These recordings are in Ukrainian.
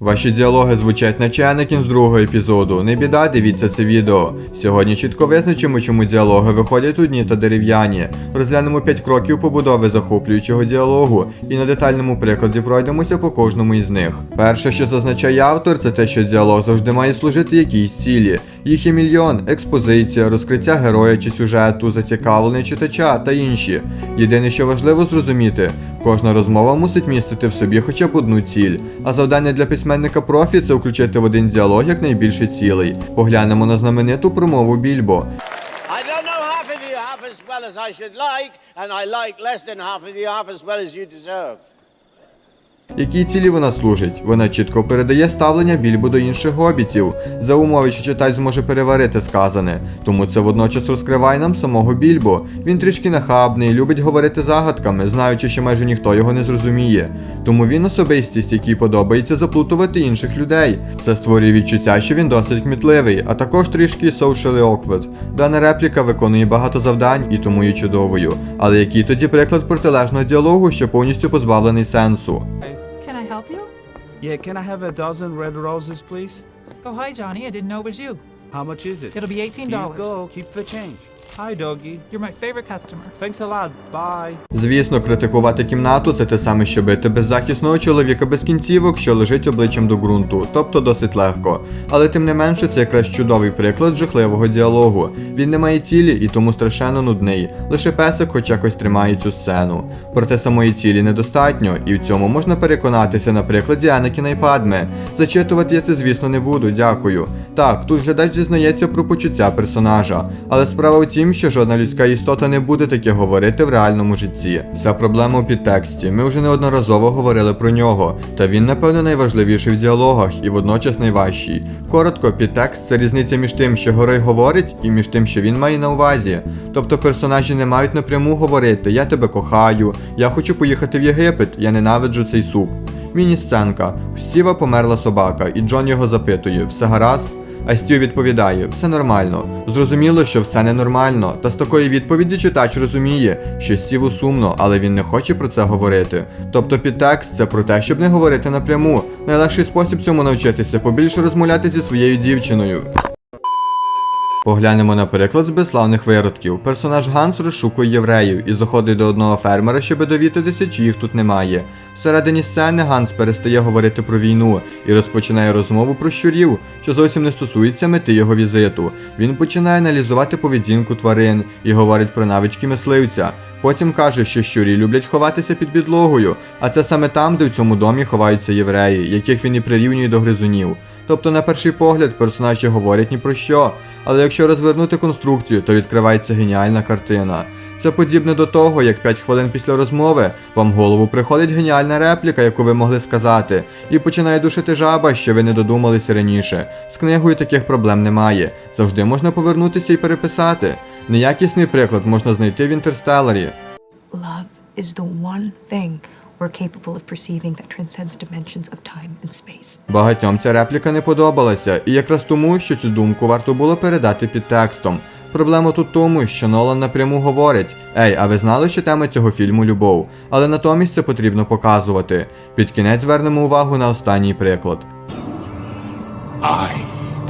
Ваші діалоги звучать наче з другого епізоду. Не біда, дивіться це відео. Сьогодні чітко визначимо, чому діалоги виходять одні та дерев'яні. Розглянемо 5 кроків побудови захоплюючого діалогу і на детальному прикладі пройдемося по кожному із них. Перше, що зазначає автор, це те, що діалог завжди має служити якійсь цілі. Їх є мільйон, експозиція, розкриття героя чи сюжету, зацікавлення читача та інші. Єдине, що важливо зрозуміти, кожна розмова мусить містити в собі хоча б одну ціль, а завдання для письменника профі це включити в один діалог як найбільше цілей. Поглянемо на знамениту промову Більбо. I Якій цілі вона служить? Вона чітко передає ставлення Більбо до інших гобітів, за умови, що читач зможе переварити сказане. Тому це водночас розкриває нам самого Більбо. Він трішки нахабний, любить говорити загадками, знаючи, що майже ніхто його не зрозуміє. Тому він особистість, якій подобається заплутувати інших людей. Це створює відчуття, що він досить кмітливий, а також трішки socially awkward. Дана репліка виконує багато завдань і тому є чудовою. Але який тоді приклад протилежного діалогу, що повністю позбавлений сенсу? Yeah, can I have a dozen red roses, please? Oh, hi, Johnny. I didn't know it was you. How much is it? It'll be $18. Here you go. Keep the change. Hi, doggy. You're my favorite customer. Thanks a lot. Bye. Звісно, критикувати кімнату це те саме, що бити беззахисного чоловіка без кінцівок, що лежить обличчям до ґрунту, тобто досить легко. Але тим не менше, це якраз чудовий приклад жахливого діалогу. Він не має цілі і тому страшенно нудний. Лише песик хоч якось тримає цю сцену. Проте самої цілі недостатньо, і в цьому можна переконатися на прикладі Анакіна і Падме. Зачитувати я це, звісно, не буду, дякую. Так, тут глядач дізнається про почуття персонажа, але справа в тім, що жодна людська істота не буде таке говорити в реальному житті. Ця проблема у підтексті. Ми вже неодноразово говорили про нього, та він, напевно, найважливіший в діалогах і водночас найважчий. Коротко, підтекст це різниця між тим, що герой говорить, і між тим, що він має на увазі. Тобто персонажі не мають напряму говорити Я тебе кохаю, я хочу поїхати в Єгипет, я ненавиджу цей суп. Міні-сценка. У Стіва померла собака, і Джон його запитує: все гаразд? А Стів відповідає: все нормально. Зрозуміло, що все ненормально. Та з такої відповіді читач розуміє, що Стіву сумно, але він не хоче про це говорити. Тобто підтекст це про те, щоб не говорити напряму. Найлегший спосіб цьому навчитися побільше розмовляти зі своєю дівчиною. Поглянемо на приклад з безславних виродків. Персонаж Ганс розшукує євреїв і заходить до одного фермера, щоб довідатися, чи їх тут немає. Всередині сцени Ганс перестає говорити про війну і розпочинає розмову про щурів, що зовсім не стосується мети його візиту. Він починає аналізувати поведінку тварин і говорить про навички мисливця. Потім каже, що щурі люблять ховатися під підлогою, а це саме там, де в цьому домі ховаються євреї, яких він і прирівнює до гризунів. Тобто, на перший погляд, персонажі говорять ні про що, але якщо розвернути конструкцію, то відкривається геніальна картина. Це подібне до того, як 5 хвилин після розмови вам в голову приходить геніальна репліка, яку ви могли сказати, і починає душити жаба, що ви не додумалися раніше. З книгою таких проблем немає. Завжди можна повернутися і переписати. Неякісний приклад можна знайти в інтерстеларі. Love is the one thing we're capable of perceiving that transcends dimensions of time and space. Багатьом ця репліка не подобалася, і якраз тому, що цю думку варто було передати під текстом. Проблема тут тому, що Нолан напряму говорить: Ей, а ви знали, що тема цього фільму любов? Але натомість це потрібно показувати. Під кінець звернемо увагу на останній приклад. I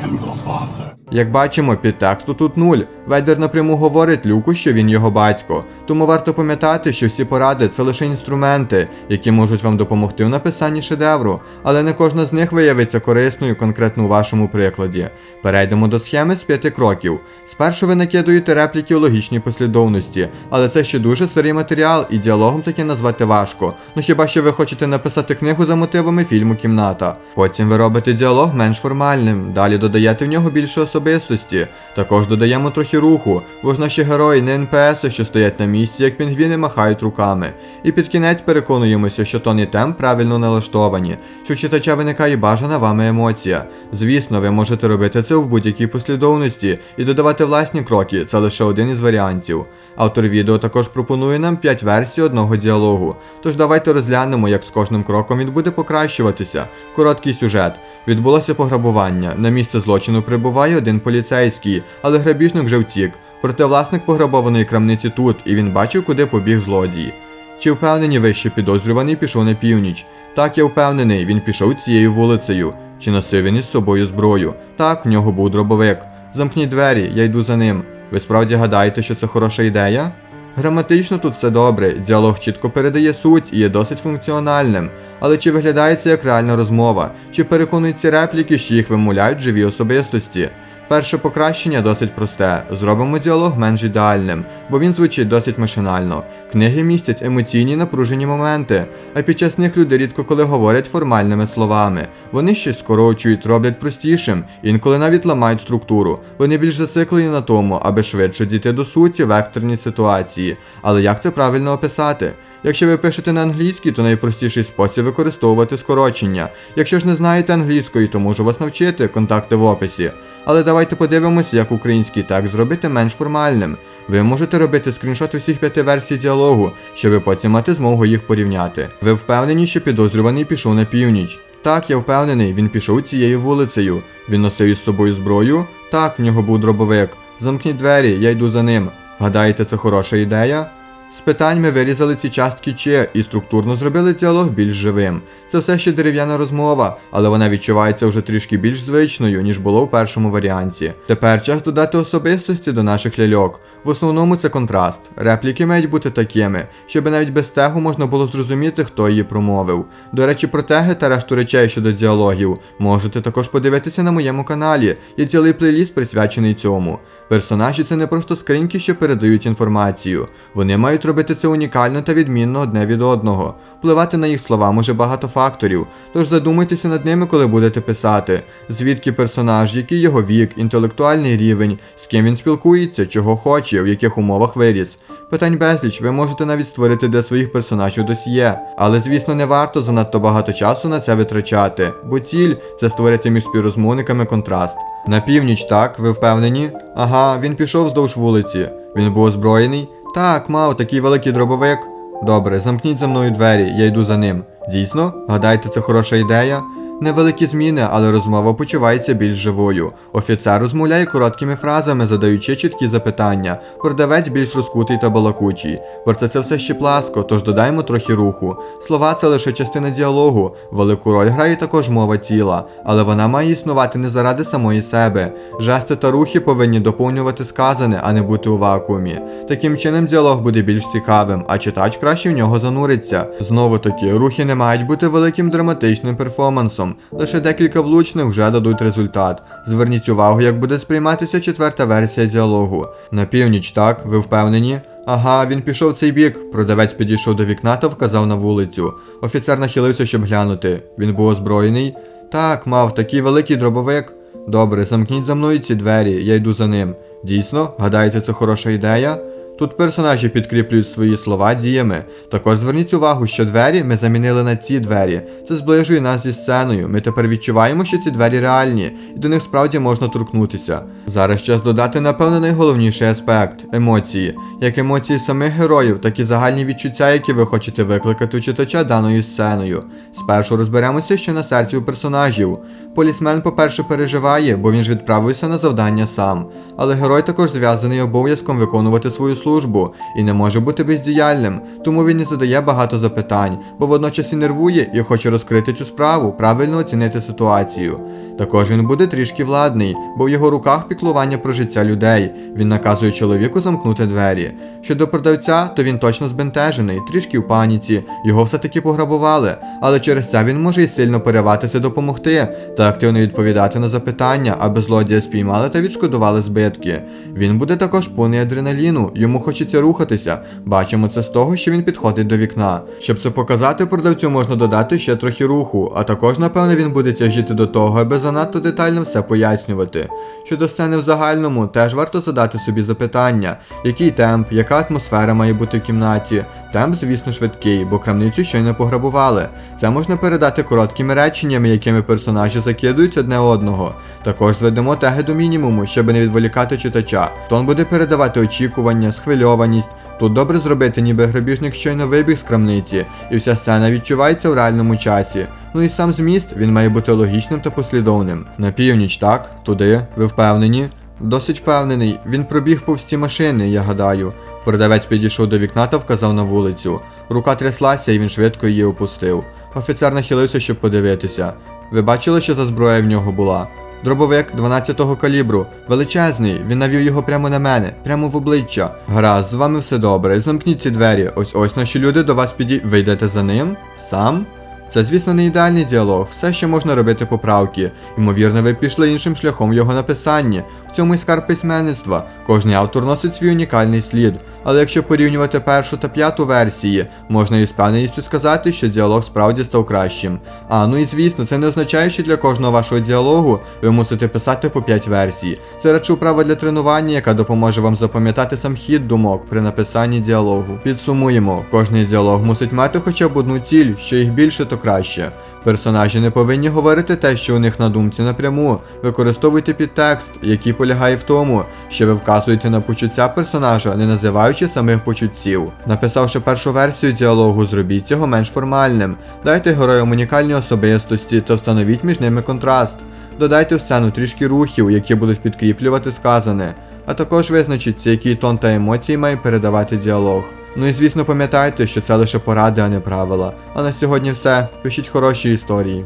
am your father. Як бачимо, підтексту тут нуль. Вейдер напряму говорить Люку, що він його батько. Тому варто пам'ятати, що всі поради це лише інструменти, які можуть вам допомогти в написанні шедевру, але не кожна з них виявиться корисною конкретно у вашому прикладі. Перейдемо до схеми з п'яти кроків. Спершу ви накидуєте репліки у логічній послідовності, але це ще дуже старий матеріал, і діалогом таке назвати важко. Ну хіба що ви хочете написати книгу за мотивами фільму Кімната. Потім ви робите діалог менш формальним, далі додаєте в нього більше особистості. Також додаємо трохи руху, бо ж наші герої не НПСи, що стоять на місці, як пінгвіни махають руками. І під кінець переконуємося, що тон і темп правильно налаштовані, що в читача виникає бажана вами емоція. Звісно, ви можете робити це в будь-якій послідовності і додавати власні кроки, це лише один із варіантів. Автор відео також пропонує нам 5 версій одного діалогу. Тож давайте розглянемо, як з кожним кроком він буде покращуватися. Короткий сюжет. Відбулося пограбування. На місце злочину прибуває один поліцейський, але грабіжник вже втік. Проте власник пограбованої крамниці тут, і він бачив, куди побіг злодій. Чи впевнені ви, що підозрюваний пішов на північ? Так, я впевнений, він пішов цією вулицею. Чи носив він із собою зброю? Так, в нього був дробовик. Замкніть двері, я йду за ним. Ви справді гадаєте, що це хороша ідея? Граматично тут все добре, діалог чітко передає суть і є досить функціональним. Але чи виглядає це як реальна розмова? Чи переконують ці репліки, що їх вимовляють живі особистості? Перше покращення досить просте. Зробимо діалог менш ідеальним, бо він звучить досить машинально. Книги містять емоційні напружені моменти, а під час них люди рідко коли говорять формальними словами. Вони щось скорочують, роблять простішим, інколи навіть ламають структуру. Вони більш зациклені на тому, аби швидше дійти до суті в екстреній ситуації. Але як це правильно описати? Якщо ви пишете на англійській, то найпростіший спосіб використовувати скорочення. Якщо ж не знаєте англійської, то можу вас навчити, контакти в описі. Але давайте подивимося, як український текст зробити менш формальним. Ви можете робити скріншот усіх п'яти версій діалогу, щоб потім мати змогу їх порівняти. Ви впевнені, що підозрюваний пішов на північ? Так, я впевнений, він пішов цією вулицею. Він носив із собою зброю? Так, в нього був дробовик. Замкніть двері, я йду за ним. Гадаєте, це хороша ідея? З питань ми вирізали ці частки «че» і структурно зробили діалог більш живим. Це все ще дерев'яна розмова, але вона відчувається вже трішки більш звичною, ніж було в першому варіанті. Тепер час додати особистості до наших ляльок. В основному це контраст. Репліки мають бути такими, щоб навіть без тегу можна було зрозуміти, хто її промовив. До речі, про теги та решту речей щодо діалогів можете також подивитися на моєму каналі. Є цілий плейліст присвячений цьому. Персонажі це не просто скриньки, що передають інформацію. Вони мають робити це унікально та відмінно одне від одного. Впливати на їх слова може багато факторів, тож задумайтеся над ними, коли будете писати, звідки персонаж, який його вік, інтелектуальний рівень, з ким він спілкується, чого хоче, в яких умовах виріс. Питань безліч, ви можете навіть створити для своїх персонажів досьє, але звісно не варто занадто багато часу на це витрачати, бо ціль це створити між співрозмовниками контраст. На північ, так, ви впевнені? Ага, він пішов вздовж вулиці. Він був озброєний? Так, мав такий великий дробовик. Добре, замкніть за мною двері, я йду за ним. Дійсно? Гадаєте, це хороша ідея? Невеликі зміни, але розмова почувається більш живою. Офіцер розмовляє короткими фразами, задаючи чіткі запитання. Продавець більш розкутий та балакучий. Проте це все ще пласко, тож додаємо трохи руху. Слова це лише частина діалогу. Велику роль грає також мова тіла, але вона має існувати не заради самої себе. Жести та рухи повинні доповнювати сказане, а не бути у вакуумі. Таким чином діалог буде більш цікавим, а читач краще в нього зануриться. Знову таки, рухи не мають бути великим драматичним перформансом. Лише декілька влучних вже дадуть результат. Зверніть увагу, як буде сприйматися четверта версія діалогу. На північ, так, ви впевнені? Ага, він пішов цей бік. Продавець підійшов до вікна та вказав на вулицю. Офіцер нахилився, щоб глянути. Він був озброєний. Так, мав такий великий дробовик. Добре, замкніть за мною ці двері, я йду за ним. Дійсно, гадаєте, це хороша ідея? Тут персонажі підкріплюють свої слова діями. Також зверніть увагу, що двері ми замінили на ці двері. Це зближує нас зі сценою. Ми тепер відчуваємо, що ці двері реальні, і до них справді можна торкнутися. Зараз час додати, напевно, найголовніший аспект емоції. Як емоції самих героїв, так і загальні відчуття, які ви хочете викликати у читача даною сценою. Спершу розберемося, що на серці у персонажів. Полісмен, по-перше, переживає, бо він ж відправився на завдання сам. Але герой також зв'язаний обов'язком виконувати свою службу і не може бути бездіяльним, тому він і задає багато запитань, бо водночас і нервує і хоче розкрити цю справу, правильно оцінити ситуацію. Також він буде трішки владний, бо в його руках піклування про життя людей. Він наказує чоловіку замкнути двері. Щодо продавця, то він точно збентежений, трішки в паніці, його все-таки пограбували, але через це він може й сильно переватися допомогти та активно відповідати на запитання, аби злодія спіймали та відшкодували збитки. Він буде також повний адреналіну, йому хочеться рухатися. Бачимо це з того, що він підходить до вікна. Щоб це показати, продавцю можна додати ще трохи руху, а також, напевно, він буде тяжіти до того, аби занадто детально все пояснювати. Щодо сцени в загальному, теж варто задати собі запитання, який темп, яка атмосфера має бути в кімнаті. Темп, звісно, швидкий, бо крамницю щойно пограбували. Це можна передати короткими реченнями, якими персонажі закидують одне одного. Також зведемо теги до мінімуму, щоб не відволікати читача. Тон буде передавати очікування, схвильованість. Тут добре зробити, ніби грабіжник щойно вибіг з крамниці, і вся сцена відчувається в реальному часі. Ну і сам зміст він має бути логічним та послідовним. На північ, так? Туди, ви впевнені? Досить впевнений, він пробіг повз ті машини, я гадаю. Продавець підійшов до вікна та вказав на вулицю. Рука тряслася, і він швидко її опустив. Офіцер нахилився, щоб подивитися. Ви бачили, що за зброя в нього була? Дробовик 12-го калібру, величезний, він навів його прямо на мене, прямо в обличчя. Гаразд, з вами все добре, замкніть ці двері. Ось ось наші люди до вас підій. Ви йдете за ним? Сам? Це, звісно, не ідеальний діалог, все ще можна робити поправки. Ймовірно, ви пішли іншим шляхом в його написанні. В цьому і скарб письменництва. Кожний автор носить свій унікальний слід. Але якщо порівнювати першу та п'яту версії, можна із впевненістю сказати, що діалог справді став кращим. А ну і звісно, це не означає, що для кожного вашого діалогу ви мусите писати по 5 версій. Це радше вправа для тренування, яка допоможе вам запам'ятати сам хід думок при написанні діалогу. Підсумуємо, кожний діалог мусить мати хоча б одну ціль, що їх більше, то краще. Персонажі не повинні говорити те, що у них на думці напряму. Використовуйте підтекст, який полягає в тому, що ви вказуєте на почуття персонажа, не називаючи самих почуттів. Написавши першу версію діалогу, зробіть його менш формальним. Дайте героям унікальні особистості та встановіть між ними контраст. Додайте в сцену трішки рухів, які будуть підкріплювати сказане, а також визначіться, який тон та емоції має передавати діалог. Ну і звісно пам'ятайте, що це лише поради, а не правила. А на сьогодні все. Пишіть хороші історії.